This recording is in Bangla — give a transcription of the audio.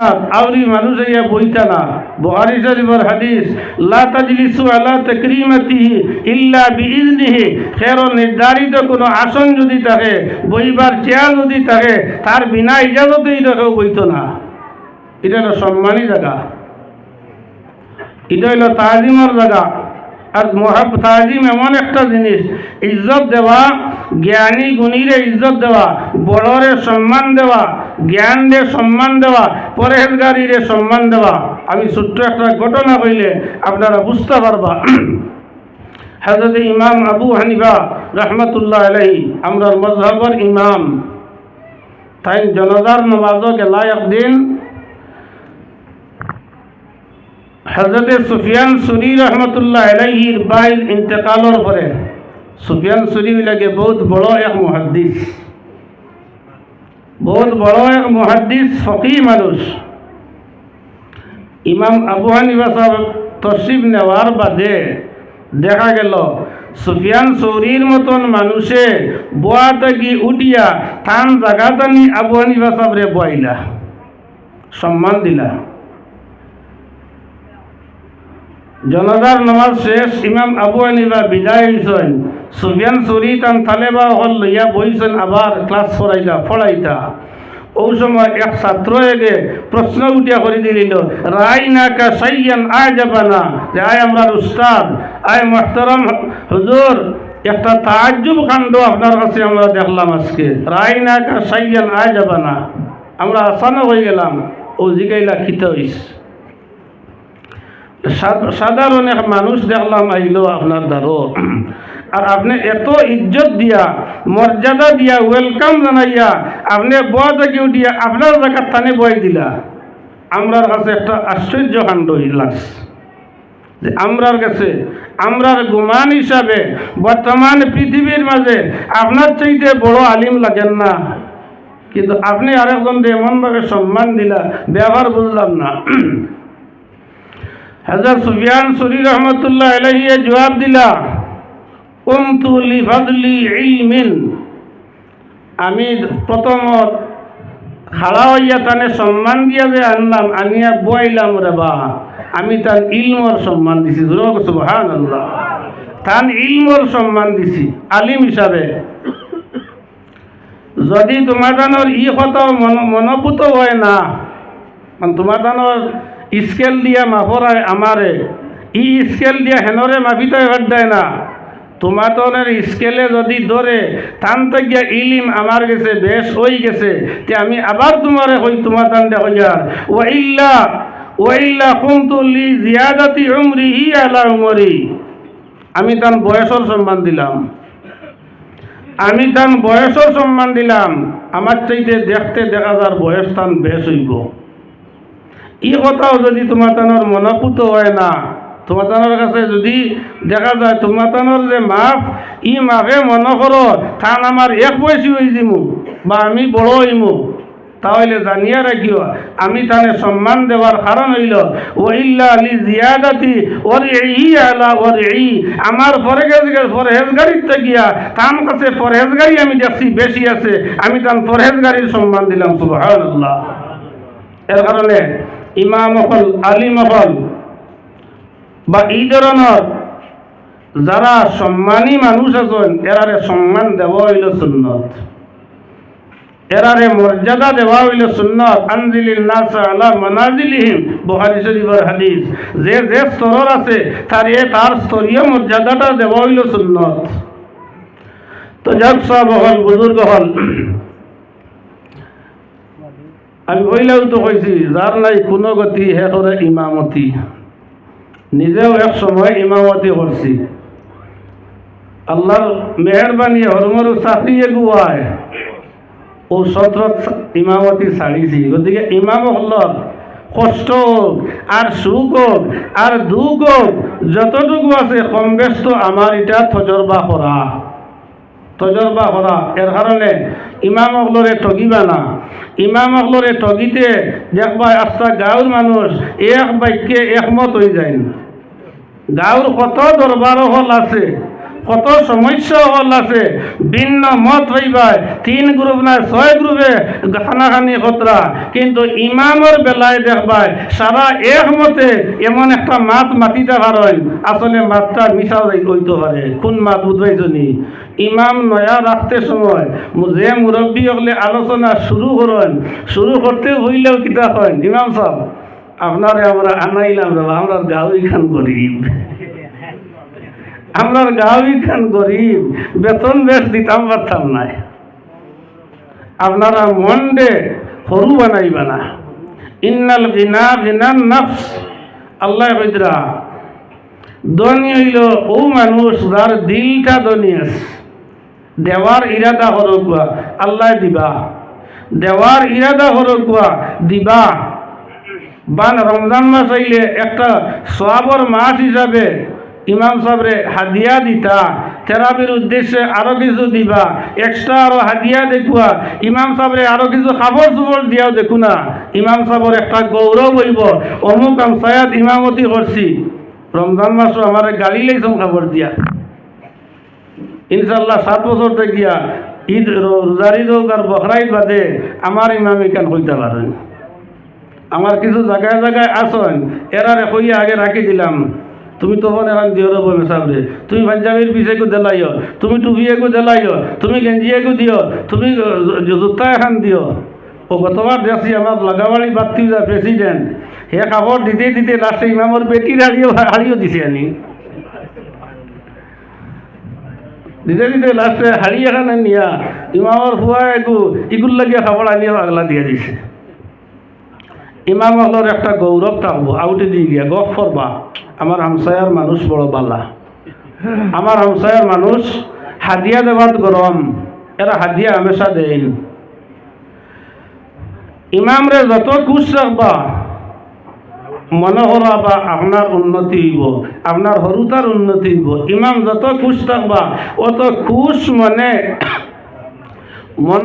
আউরি মানুষ বইতা না। হাদিস আলা তাকরিমাতিহি ইল্লা বিইজনিহি খেরো নির্ধারিত কোনো আসন যদি থাকে, বইবার চেয়ার যদি থাকে, তার বিনা ইজাজতে এটা কেউ বইত না। এটা সম্মানী জায়গা। এটা হইল তাজিমর জায়গা। আর মহাব তাজিম এমন একটা জিনিস, ইজ্জত দেওয়া, জ্ঞানী গুণীরে ইজ্জত দেওয়া, বড়রে সম্মান দেওয়া জ্ঞান দিয়ে সম্মান দেওয়া পরেজগারিরে সম্মান দেওয়া। আমি ছোট্ট একটা ঘটনা কইলে আপনারা বুঝতে পারবা। হজরত ইমাম আবু হানিফা রহমতুল্লাহ আলহি আমরা মজহবর ইমাম। তাই জনদার নমাজও গেলা একদিন হজরত সুফিয়ান সুরি রহমতুল্লাহ আলহির বাইর ইন্তেকালর পরে, সুফিয়ান সুরি লাগে বহুত বড় এক মুহাদ্দিস। বহুত বড় এক মুহাদ্দিস ফকি মানুষ। ইমাম আবু হানিফা তসিফ নেওয়ার বাদে দেখা গেল, সুফিয়ান সৌরির মতন মানুষে বোয়া থাকি উঠিয়া থান জাগাতানি আবু হানিফা সাহেবরে বইলা সম্মান দিলা। জনতার নামাজ শেষ, ইমাম আবু হানিফা বিদায় হয়েছেন সুফিয়ান সৌরি তান তালেবা হল লইয়া বইছেন আবার ক্লাস পড়াইতা ফড়াইতা ওই সময় এক ছাত্র এগে প্রশ্ন উঠিয়া করে দিল রায় না কা সাইয়ান আয় যাবা না যে আয় আমরা উস্তাদ আয় মোহতরম হুজুর একটা তাজ্জুব কাণ্ড আপনার কাছে আমরা দেখলাম আজকে। রায় না কা সাইয়ান আয় যাবা না আমরা আসানো হয়ে গেলাম। ও জিগাইলা খিতে হইস সাধারণ এক মানুষ দেখলাম, আইলো আপনার দ্বারো আর আপনি এত ইজ্জত দিয়া, মর্যাদা দিয়া ওয়েলকাম জানাইয়া, আপনি বয়া থেকেও দিয়া আপনার জায়গার থানে বয় দিলা। আমরার কাছে একটা আশ্চর্য কাণ্ড লাগছে যে আমরার কাছে, আমরার গুমান হিসাবে বর্তমান পৃথিবীর মাঝে আপনার চাইতে বড় আলিম লাগেন না। কিন্তু আপনি আরেকজনকে এমনভাবে সম্মান দিলা, ব্যবহার বুঝলাম না। হাজার সুফিয়ান সরি রহমতুল্লাহ আলহিয়ে জবাব দিলা কুমতু লিফাদলি ইলমিন আমি প্রথমত খাড়া হইয়া তানে সম্মান দিয়া যে আনলাম, আনিয়া বইলাম রে বা, আমি তার ইলমর সম্মান দিছি সুবহান আল্লাহ তান ইলমর সম্মান দিছি, আলিম হিসাবে। যদি তোমার দানোর ই কথা মন মনোভূত হয় না তোমার দানোর স্কেল দিয়া মাফরায় আমারে ই স্কেল দিয়া হেনরে মাফিতে এবার দেয় না। তোমার তনের স্কেলে যদি ধরে টান গিয়া ইলিম আমার গেছে বেশ হয়ে গেছে, তে আমি আবার তোমারে হই তোমার টান দে হইয়ার ওয়াইল্লা ওয়াইল্লা কুমতুল্লি জিয়াদাতি উমরি হি আলা উমরি আমি তান বয়সর সম্মান দিলাম। আমি তান বয়সও সম্মান দিলাম। আমার চাইতে দেখতে দেখা যার বয়স তান বেশ হইব। ই কথাও যদি তোমার তানোর মনপুত হয় না তোমার তানোর কাছে যদি দেখা যায় তোমার তানোর যে মাফ ই মাফে মন করো, থান আমার এক বয়সী হয়ে যাব বা আমি বড় হইমু তাহলে জানিয়া রাখিও আমি তানে সম্মান দেওয়ার কারণ হইল ও ইল্লা আলি জিয়াদাতি ওর এই আলা ওর এই আমার ফরেজ ফরেজগাড়িতে গিয়া তার কাছে ফরেজগাড়ি আমি দেখছি বেশি আছে, আমি তার ফরেজগাড়ির সম্মান দিলাম, সুবহানাল্লাহ। এর কারণে ইমাম অকল আলিম অকল বা এই ধরনের যারা সম্মানী মানুষ আছেন এরারে সম্মান দেওয়া হইল সুন্নত। এরারে মর্যাদা দেওয়া হইল সুন্নত। আনজিলিল নাস আলা মানাজিলিহিম, বুখারী শরীফের হাদিস। যে যে স্তর আছে, তার এ তার স্তরীয় মর্যাদাটা দেওয়া হইল সুন্নত। তো যাক, সব হল, বুজুর্গ হল। আমি কইলেও তো কইছি যার নাই কোনো গতি হে করে ইমামতি। নিজেও এক সময় ইমামতি করছি আল্লাহর মেহরবানি হরমরু চাকরিয়ে গুয়ায় ও সত্রত ইমামতি ছাড়িছি গতিকে ইমাম হলত কষ্ট হোক আর সুখ হোক আর দুখ হোক যতটুকু আছে কম ব্যস্ত আমার এটা তজরবা করা তজরবা করা এর কারণে ইমাম অকলরে ঠগিবা না। ইমাম অকলরে ঠগিতে দেখবা একটা গাঁৱৰ মানুষ এক বাক্যে একমত হয়ে যায় গাঁৱৰ কত দরবার হল আছে, কত সমস্যা হল আছে, ভিন্ন মত হইবাই তিন গ্রুপ না ছয় গ্রুপে খানাখানি খতরা কিন্তু ইমামর বেলায় দেখবাই সারা একমতে এমন একটা মাত মাতিতে পারেন আসলে মাতটা মিশাও হইতে পারে কোন মাত বুঝবাইছনি ইমাম নয়া রাখতে সময়। যে মুরব্বী হলে আলোচনা শুরু করেন, শুরু করতে হইলেও কিতা হয়? ইমাম সাহেব, আপনারে আমরা আনাইলাম রে আমরা গাঁওই খান গরিব। আমরা গাঁওই খান গরিব, বেতন বেশ দিতাম পারতাম নাই আপনারা মন দে সরু বানাইবা না। ইন্নাল গিনা গিনান নফস। আল্লাহ কইদরা ধনী হইল ও মানুষ যার দিলটা ধনী আছে। দেওয়ার ইরাদা হরকুয়া আল্লাহ দিবা। দেওয়ার ইরাদা হরকুয়া দিবা। বান রমজান মাস আইলে একটা সোয়াবর মাস হিসাবে ইমাম সাহেবরে হাদিয়া দিতা। থেরাপির উদ্দেশ্যে আরও কিছু দিবা। এক্সট্রা আরও হাদিয়া দেখুয়া। ইমাম সাহেবরে আরও কিছু খাবার চুবর দিয়াও দেখু না। ইমাম সাহেবর একটা গৌরব হইব। অমুক আম সায়াদ ইমামতি করছি। রমজান মাসও আমার গাড়ি লাইছম খাবার দিয়া। ইনশাল্লাহ সাত বছর গিয়া ঈদ রোজারি হোক আর বখরা বাদে আমার ইমাম এখান হইতে পারেন। আমার কিছু জায়গায় জায়গায় আসন এরারে কইয়া আগে রাখি দিলাম। তুমি তখন এখন দিও রব মেসাবরে তুমি পাঞ্জাবির পিছেকো দেলাইও, তুমি টুপিয়েকো দেলাইও, তুমি গেঞ্জিয়েকো দিও, তুমি জুতা এখন দিও। ও গতবার দেখছি আমার লাগাবাড়ি বাত্তি প্রেসিডেন্ট হে কাপড় দিতে দিতে লাস্টে ইমামর বেটির হাড়িও হাড়িও দিছে আনি। দিতে দিতে লাস্টে হাড়ি এখানে নিয়া ইমামর ফুয়া একু ইগুল লাগিয়ে খাবার আনিয়ে আগলা দিয়ে দিছে। ইমাম হলর একটা গৌরব থাকব আউটে দিয়ে গিয়া গফ করবা আমার হামসায়ার মানুষ বড় বালা। আমার হামসায়ার মানুষ হাদিয়া দেওয়াত গরম এরা হাদিয়া হামেশা দেন ইমামরে যত খুশ রাখবা মনে হলো বা আপনার উন্নতি হইব আপনার হরুতার উন্নতি হইব। ইমাম যত খুশ থাকবা, অত খুশ মনে মন